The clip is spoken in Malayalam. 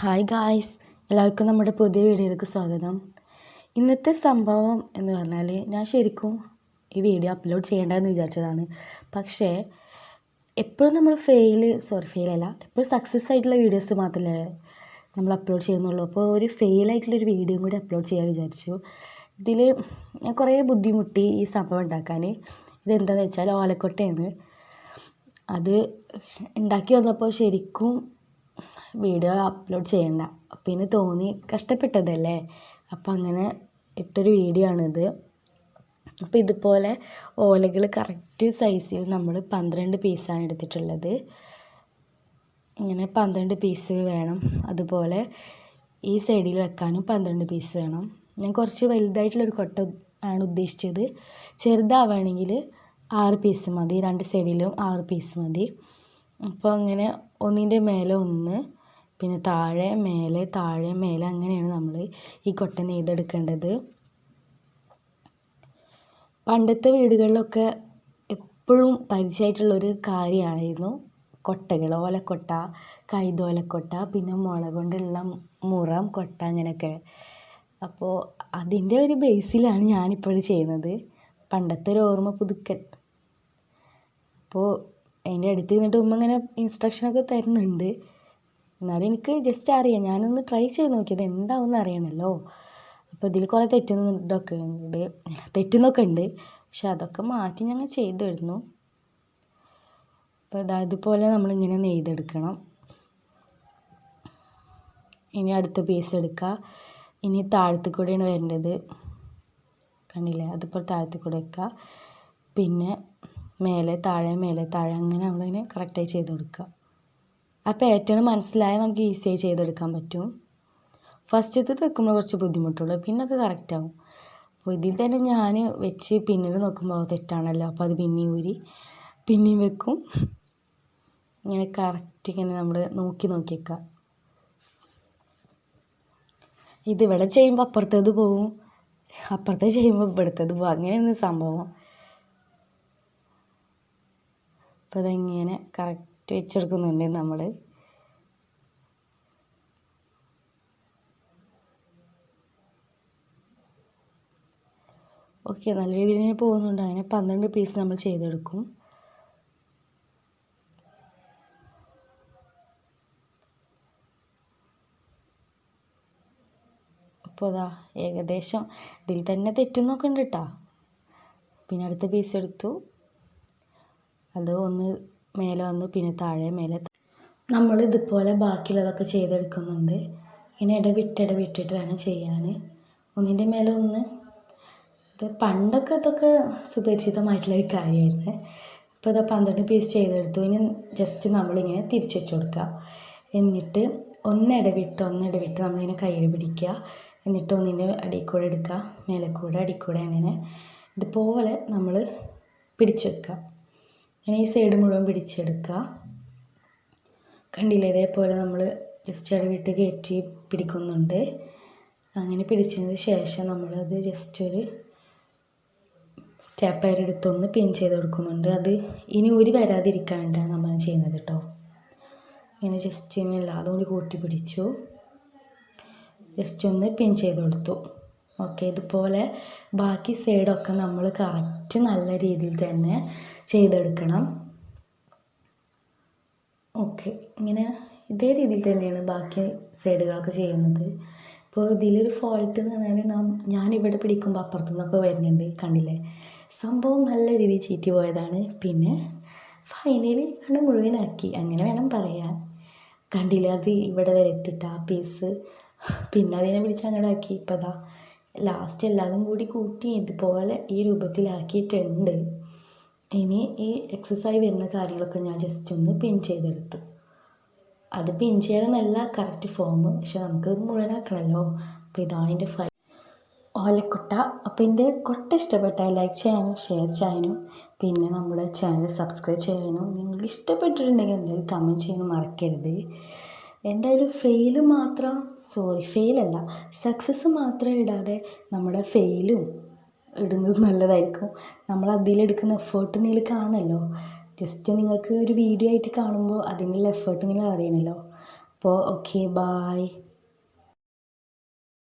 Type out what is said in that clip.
ഹായ് ഗായ്സ് എല്ലാവർക്കും നമ്മുടെ പുതിയ വീഡിയോയിലേക്ക് സ്വാഗതം. ഇന്നത്തെ സംഭവം എന്ന് പറഞ്ഞാൽ ഞാൻ ശരിക്കും ഈ വീഡിയോ അപ്ലോഡ് ചെയ്യേണ്ടതെന്ന് വിചാരിച്ചതാണ്. പക്ഷേ എപ്പോഴും നമ്മൾ ഫെയിൽ സോറി ഫെയിലല്ല എപ്പോഴും സക്സസ് ആയിട്ടുള്ള വീഡിയോസ് മാത്രമല്ലേ നമ്മൾ അപ്ലോഡ് ചെയ്യുന്നുള്ളൂ. അപ്പോൾ ഒരു ഫെയിൽ ആയിട്ടുള്ളൊരു വീഡിയോയും കൂടി അപ്ലോഡ് ചെയ്യാൻ വിചാരിച്ചു. ഇതിൽ ഞാൻ കുറേ ബുദ്ധിമുട്ടി ഈ സംഭവം ഉണ്ടാക്കാൻ ഇതെന്താണെന്ന് വെച്ചാൽ ഓലക്കൊട്ടയാണ്. അത് ഉണ്ടാക്കി വന്നപ്പോൾ ശരിക്കും വീഡിയോ അപ്ലോഡ് ചെയ്യണ്ട. പിന്നെ തോന്നി കഷ്ടപ്പെട്ടതല്ലേ? അപ്പം അങ്ങനെ ഇട്ടൊരു വീഡിയോ ആണിത്. അപ്പോൾ ഇതുപോലെ ഓലകൾ കറക്റ്റ് സൈസിൽ നമ്മൾ പന്ത്രണ്ട് പീസാണ് എടുത്തിട്ടുള്ളത്. ഇങ്ങനെ പന്ത്രണ്ട് പീസ് വേണം. അതുപോലെ ഈ സൈഡിൽ വെക്കാനും പന്ത്രണ്ട് പീസ് വേണം. ഞാൻ കുറച്ച് വലുതായിട്ടുള്ളൊരു കൊട്ട ആണ് ഉദ്ദേശിച്ചത്. ചെറുതാവുകയാണെങ്കിൽ ആറ് പീസ് മതി. രണ്ട് സൈഡിലും ആറ് പീസ് മതി. അപ്പോൾ അങ്ങനെ ഒന്നിന്റെ മേലെ ഒന്ന് പിന്നെ താഴെ മേലെ താഴെ മേലെ അങ്ങനെയാണ് നമ്മൾ ഈ കൊട്ട നെയ്തെടുക്കേണ്ടത്. പണ്ടത്തെ വീടുകളിലൊക്കെ എപ്പോഴും പരിചയമായിട്ടുള്ളൊരു കാര്യമായിരുന്നു കൊട്ടകൾ ഓലക്കൊട്ട കൈതോലക്കൊട്ട പിന്നെ മുള കൊണ്ടുള്ള മുറം കൊട്ട അങ്ങനെയൊക്കെ. അപ്പോൾ അതിന്റെ ഒരു ബേസിലാണ് ഞാനിപ്പോൾ ചെയ്യുന്നത്. പണ്ടത്തെ ഒരു ഓർമ്മ പുതുക്കൽ. അപ്പോൾ അതിന്റെ അടുത്ത് നിന്നിട്ട് ഉമ്മ ഇങ്ങനെ ഇൻസ്ട്രക്ഷനൊക്കെ തരുന്നുണ്ട്. എന്നാലും എനിക്ക് ജസ്റ്റ് അറിയാം. ഞാനൊന്ന് ട്രൈ ചെയ്ത് നോക്കിയത് എന്താവും അറിയണമല്ലോ അപ്പോൾ ഇതിൽ കുറേ തെറ്റുന്നതൊക്കെ ഉണ്ട്. തെറ്റുന്നൊക്കെ ഉണ്ട്. പക്ഷെ അതൊക്കെ മാറ്റി ഞങ്ങൾ ചെയ്തു വരുന്നു അപ്പോൾ ഇതാ ഇതുപോലെ നമ്മളിങ്ങനെ നെയ്തെടുക്കണം. ഇനി അടുത്ത പീസ് എടുക്കുക ഇനി താഴത്തു കൂടെയാണ് വരേണ്ടത്. കണ്ടില്ലേ? അതുപോലെ താഴത്തു കൂടെ വെക്കുക പിന്നെ മേലെ താഴെ മേലെ താഴെ അങ്ങനെ നമ്മളിങ്ങനെ കറക്റ്റായി ചെയ്ത് കൊടുക്കുക ആ പാറ്റേൺ മനസ്സിലായാൽ നമുക്ക് ഈസിയായി ചെയ്തെടുക്കാൻ പറ്റും. ഫസ്റ്റത്തെ വെക്കുമ്പോൾ കുറച്ച് ബുദ്ധിമുട്ടുള്ളൂ. പിന്നെ കറക്റ്റ് ആവും. അപ്പോൾ ഇതിൽ തന്നെ ഞാൻ വെച്ച് പിന്നീട് നോക്കുമ്പോൾ തെറ്റാണല്ലോ. അപ്പോൾ അത് പിന്നെയും ഊരി പിന്നെയും വെക്കും. ഇങ്ങനെ കറക്റ്റ് ഇങ്ങനെ നമ്മൾ നോക്കി നോക്കി വെക്കുക ഇതിവിടെ ചെയ്യുമ്പോൾ അപ്പുറത്തേത് പോവും. അപ്പുറത്തെ ചെയ്യുമ്പോൾ ഇവിടുത്തേത് പോവും. അങ്ങനെയാണ് സംഭവം. അപ്പോൾ അതെങ്ങനെ കറക്റ്റ് വെച്ചെടുക്കുന്നുണ്ട് നമ്മൾ ഓക്കെ നല്ല രീതിയിൽ പോകുന്നുണ്ട്. അങ്ങനെ പന്ത്രണ്ട് പീസ് നമ്മൾ ചെയ്തെടുക്കും. അപ്പോൾ അതാ ഏകദേശം ഇതിൽ തന്നെ തെറ്റുന്നൊക്കെ ഉണ്ട് കേട്ടോ പിന്നെ അടുത്ത പീസ് എടുത്തു. അത് ഒന്ന് മേലെ വന്നു പിന്നെ താഴെ മേലെ നമ്മൾ ഇതുപോലെ ബാക്കിയുള്ളതൊക്കെ ചെയ്തെടുക്കുന്നുണ്ട്. ഇങ്ങനെ ഇടവിട്ടിട ഇടവിട്ടിട്ട് വേണം ചെയ്യാൻ ഒന്നിന്റെ മേലെ ഒന്ന് ഇത് പണ്ടൊക്കെ ഇതൊക്കെ സുപരിചിതമായിട്ടുള്ള ഒരു കാര്യമായിരുന്നു. ഇപ്പോൾ ഇതാ പന്ത്രണ്ട് പീസ് ചെയ്തെടുത്തു. ഇനി ജസ്റ്റ് നമ്മളിങ്ങനെ തിരിച്ചു വെച്ച് കൊടുക്കുക. എന്നിട്ട് ഒന്നിടവിട്ട് ഒന്നിടവിട്ട് നമ്മളിങ്ങനെ കയ്യിൽ പിടിക്കുക. എന്നിട്ട് ഒന്നിന്റെ അടിയിൽ കൂടെ എടുക്കുക മേലെ കൂടെ അടിയിൽ അങ്ങനെ ഇതുപോലെ നമ്മൾ പിടിച്ച് വെക്കുക. അങ്ങനെ ഈ സൈഡ് മുഴുവൻ പിടിച്ചെടുക്കുക. കണ്ടില്ലേ ഇതേപോലെ നമ്മൾ ജസ്റ്റ് ഇടവിട്ട് കയറ്റി പിടിക്കുന്നുണ്ട്. അങ്ങനെ പിടിച്ചതിന് ശേഷം നമ്മളത് ജസ്റ്റ് ഒരു സ്റ്റെപ്പ് എടുത്തൊന്ന് പിൻ ചെയ്ത് കൊടുക്കുന്നുണ്ട്. അത് ഇനി ഒരു വരാതിരിക്കാൻ വേണ്ടിയാണ് നമ്മൾ ചെയ്യുന്നത് കേട്ടോ. ഇങ്ങനെ ജസ്റ്റ് ഇങ്ങനെ എല്ലാതും കൂടി കൂട്ടി പിടിച്ചു. ജസ്റ്റ് ഒന്ന് പിൻ ചെയ്ത് കൊടുത്തു. ഓക്കെ ഇതുപോലെ ബാക്കി സൈഡൊക്കെ നമ്മൾ കറക്റ്റ് നല്ല രീതിയിൽ തന്നെ ചെയ്തെടുക്കണം. ഓക്കെ. ഇങ്ങനെ ഇതേ രീതിയിൽ തന്നെയാണ് ബാക്കി സൈഡുകളൊക്കെ ചെയ്യുന്നത്. ഇപ്പോൾ ഇതിലൊരു ഫോൾട്ട് എന്ന് പറഞ്ഞാൽ നാം ഞാനിവിടെ പിടിക്കുമ്പോൾ അപ്പുറത്തു നിന്നൊക്കെ വരുന്നുണ്ട് കണ്ടില്ലേ? സംഭവം നല്ല രീതിയിൽ ചീറ്റി പോയതാണ്. പിന്നെ ഫൈനലി അത് മുഴുവനാക്കി. അങ്ങനെ വേണം പറയാൻ. കണ്ടില്ല? അത് ഇവിടെ വരെ എത്തിയിട്ട് ആ പീസ്. പിന്നെ അതിനെ പിടിച്ച് അങ്ങോട്ട് ആക്കി. ഇപ്പം അതാ ലാസ്റ്റ് എല്ലാതും കൂടി കൂട്ടി ഇതുപോലെ ഈ രൂപത്തിലാക്കിയിട്ടുണ്ട്. ഇനി ഈ എക്സസൈസ് വരുന്ന കാര്യങ്ങളൊക്കെ ഞാൻ ജസ്റ്റ് ഒന്ന് പിൻ ചെയ്തെടുത്തു. അത് പിൻ ചെയ്യാനല്ല കറക്റ്റ് ഫോം പക്ഷെ നമുക്ക് മുഴുവനാക്കണമല്ലോ അപ്പോൾ ഇതാണ് എന്റെ ഫൈ ഓലക്കുട്ട അപ്പോൾ എന്റെ കൊട്ട ഇഷ്ടപ്പെട്ടാൽ ലൈക്ക് ചെയ്യാനും ഷെയർ ചെയ്യാനും പിന്നെ നമ്മുടെ ചാനൽ സബ്സ്ക്രൈബ് ചെയ്യാനും നിങ്ങൾക്ക് ഇഷ്ടപ്പെട്ടിട്ടുണ്ടെങ്കിൽ എന്തായാലും കമന്റ് ചെയ്യാനും മറക്കരുത്. എന്തായാലും ഫെയിൽ മാത്രം സോറി ഫെയിലല്ല സക്സസ് മാത്രം ഇടാതെ നമ്മുടെ ഫെയിലും ഇടുന്നത് നല്ലതായിരിക്കും. നമ്മൾ അതിലെടുക്കുന്ന എഫേർട്ട് നിങ്ങൾ കാണുമല്ലോ. ജസ്റ്റ് നിങ്ങൾക്ക് ഒരു വീഡിയോ ആയിട്ട് കാണുമ്പോൾ അതിനുള്ള എഫേർട്ട് നിങ്ങൾ അറിയണമല്ലോ. അപ്പോൾ ഓക്കെ ബായ്